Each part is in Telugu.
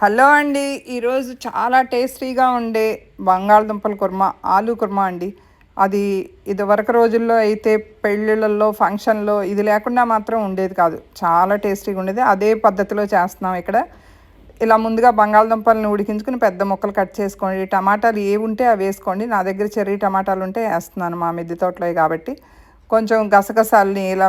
హలో అండి ఈరోజు చాలా టేస్టీగా ఉండే బంగాళదుంపల కుర్మా ఆలు కుర్మా అండి. అది ఇదివరకు రోజుల్లో అయితే పెళ్ళిళ్ళల్లో ఫంక్షన్లో ఇది లేకుండా మాత్రం ఉండేది కాదు. చాలా టేస్టీగా ఉండేది. అదే పద్ధతిలో చేస్తున్నాం ఇక్కడ. ఇలా ముందుగా బంగాళదుంపలను ఉడికించుకుని పెద్ద ముక్కలు కట్ చేసుకోండి. టమాటాలు ఏవి ఉంటే అవి వేసుకోండి. నా దగ్గర చెర్రీ టమాటాలు ఉంటే వేస్తున్నాను మా మిద్దె తోటలో కాబట్టి. కొంచెం గసగసాలని ఇలా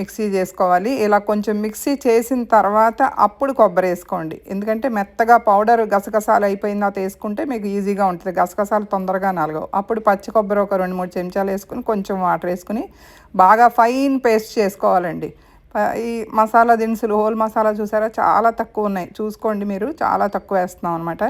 మిక్సీ చేసుకోవాలి. ఇలా కొంచెం మిక్సీ చేసిన తర్వాత అప్పుడు కొబ్బరి వేసుకోండి. ఎందుకంటే మెత్తగా పౌడర్ గసగసాలు అయిపోయిన తర్వాత వేసుకుంటే మీకు ఈజీగా ఉంటుంది. గసగసాలు తొందరగా నలగవు. అప్పుడు పచ్చి కొబ్బరి ఒక రెండు మూడు చెంచాలు వేసుకుని కొంచెం వాటర్ వేసుకుని బాగా ఫైన్ పేస్ట్ చేసుకోవాలండి. ఈ మసాలా దినుసులు హోల్ మసాలా చూసారా? చాలా తక్కువ ఉన్నాయి. చూసుకోండి మీరు. చాలా తక్కువ వేస్తున్నాం అనమాట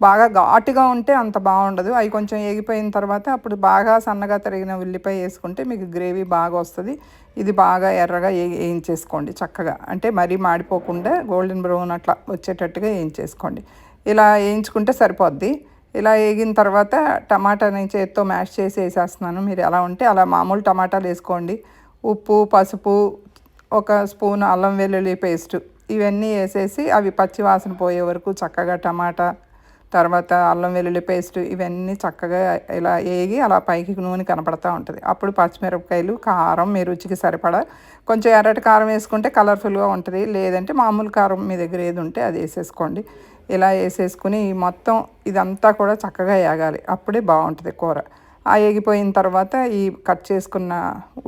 బాగా ఘాటుగా ఉంటే అంత బాగుండదు. అవి కొంచెం ఎగిపోయిన తర్వాత అప్పుడు బాగా సన్నగా తరిగిన ఉల్లిపాయ వేసుకుంటే మీకు గ్రేవీ బాగా వస్తుంది. ఇది బాగా ఎర్రగా వేయించేసుకోండి చక్కగా. అంటే మరీ మాడిపోకుండా గోల్డెన్ బ్రౌన్ అట్లా వచ్చేటట్టుగా వేయించేసుకోండి. ఇలా వేయించుకుంటే సరిపోద్ది. ఇలా వేగిన తర్వాత టమాటాని చేత్తో మ్యాష్ చేసి వేసేస్తున్నాను. మీరు ఎలా ఉంటే అలా మామూలు టమాటాలు వేసుకోండి. ఉప్పు పసుపు ఒక స్పూన్ అల్లం వెల్లుల్లి పేస్ట్ ఇవన్నీ వేసేసి అవి పచ్చి వాసన పోయే వరకు చక్కగా టమాటా తర్వాత అల్లం వెల్లుల్లి పేస్ట్ ఇవన్నీ చక్కగా ఇలా వేగి అలా పైకి నూనె కనపడతా ఉంటుంది. అప్పుడు పచ్చిమిరపకాయలు కారం మీ రుచికి సరిపడా. కొంచెం ఎర్రటి కారం వేసుకుంటే కలర్ఫుల్గా ఉంటుంది. లేదంటే మామూలు కారం మీ దగ్గర ఏది ఉంటే అది వేసేసుకోండి. ఇలా వేసేసుకుని మొత్తం ఇదంతా కూడా చక్కగా వేగాలి. అప్పుడే బాగుంటుంది కూర. ఆ ఎగిపోయిన తర్వాత ఈ కట్ చేసుకున్న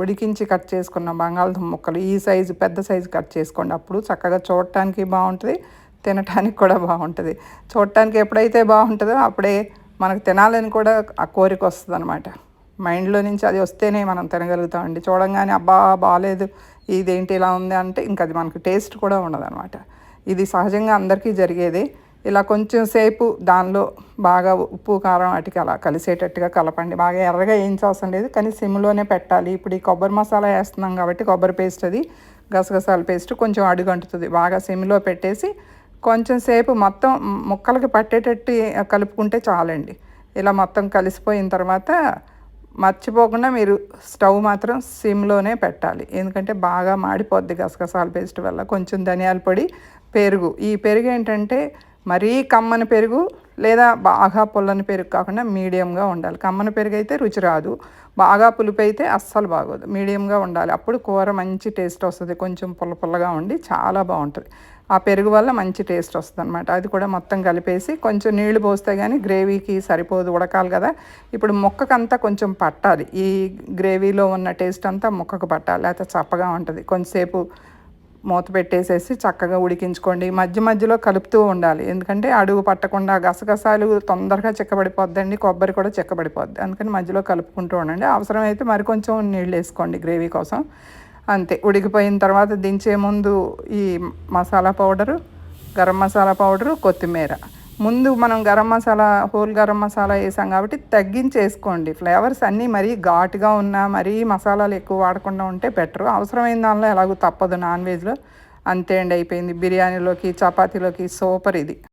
ఉడికించి కట్ చేసుకున్న బంగాళదుంప ముక్కలు ఈ సైజు పెద్ద సైజు కట్ చేసుకోండి. అప్పుడు చక్కగా చూడటానికి బాగుంటుంది తినటానికి కూడా బాగుంటుంది. చూడటానికి ఎప్పుడైతే బాగుంటుందో అప్పుడే మనకు తినాలని కూడా ఆ కోరిక వస్తుంది అనమాట మైండ్లో నుంచి అది వస్తేనే మనం తినగలుగుతామండి చూడంగానే అబ్బా బాగాలేదు ఇదేంటి ఇలా ఉంది అంటే ఇంకా అది మనకు టేస్ట్ కూడా ఉండదు ఇది సహజంగా అందరికీ జరిగేది. ఇలా కొంచెం సేపు దానిలో బాగా ఉప్పు కారం వాటికి అలా కలిసేటట్టుగా కలపండి. బాగా ఎర్రగా వేయించవసరం లేదు. కానీ సిమ్లోనే పెట్టాలి. ఇప్పుడు ఈ కొబ్బరి మసాలా వేస్తున్నాం కాబట్టి కొబ్బరి పేస్ట్ అది గసగసాల పేస్ట్ కొంచెం అడుగంటుతుంది. బాగా సిమ్లో పెట్టేసి కొంచెం సేపు మొత్తం ముక్కలకి పట్టేటట్టు కలుపుకుంటే చాలండి. ఇలా మొత్తం కలిసిపోయిన తర్వాత మర్చిపోకుండా మీరు స్టవ్ మాత్రం సిమ్లోనే పెట్టాలి. ఎందుకంటే బాగా మాడిపోద్ది గసగసాల పేస్ట్ వల్ల. కొంచెం ధనియాల పొడి పెరుగు. ఈ పెరుగు ఏంటంటే మరీ కమ్మని పెరుగు లేదా బాగా పుల్లని పెరుగు కాకుండా మీడియంగా ఉండాలి. కమ్మని పెరుగు అయితే రుచి రాదు. బాగా పులుపు అయితే అస్సలు బాగోదు. మీడియంగా ఉండాలి. అప్పుడు కూర మంచి టేస్ట్ వస్తుంది. కొంచెం పుల్ల పుల్లగా ఉండి చాలా బాగుంటుంది. ఆ పెరుగు వల్ల మంచి టేస్ట్ వస్తుంది అనమాట అది కూడా మొత్తం కలిపేసి కొంచెం నీళ్ళు పోస్తే కానీ గ్రేవీకి సరిపోదు. ఉడకాలి కదా. ఇప్పుడు మొక్కకంతా కొంచెం పట్టాలి. ఈ గ్రేవీలో ఉన్న టేస్ట్ అంతా మొక్కకు పట్టాలి. లేకపోతే చప్పగా ఉంటుంది. కొంచెంసేపు మూత పెట్టేసేసి చక్కగా ఉడికించుకోండి. మధ్య మధ్యలో కలుపుతూ ఉండాలి. ఎందుకంటే అడుగు పట్టకుండా గసగసాలు తొందరగా చిక్కబడిపోద్దండి కొబ్బరి కూడా చిక్కబడిపోద్ది. అందుకని మధ్యలో కలుపుకుంటూ ఉండండి. అవసరమైతే మరి కొంచెం నీళ్ళు వేసుకోండి గ్రేవీ కోసం. అంతే. ఉడికిపోయిన తర్వాత దించే ముందు ఈ మసాలా పౌడరు గరం మసాలా పౌడరు కొత్తిమీర. ముందు మనం గరం మసాలా హోల్ గరం మసాలా వేసాం కాబట్టి తగ్గించేసుకోండి. ఫ్లేవర్స్ అన్నీ మరీ ఘాటుగా ఉన్నా మరీ మసాలాలు ఎక్కువ వాడకుండా ఉంటే బెటర్. అవసరమైన దానిలో ఎలాగో తప్పదు నాన్ వెజ్లో. అంతే అండి అయిపోయింది. బిర్యానీలోకి చపాతీలోకి సూపర్ ఇది.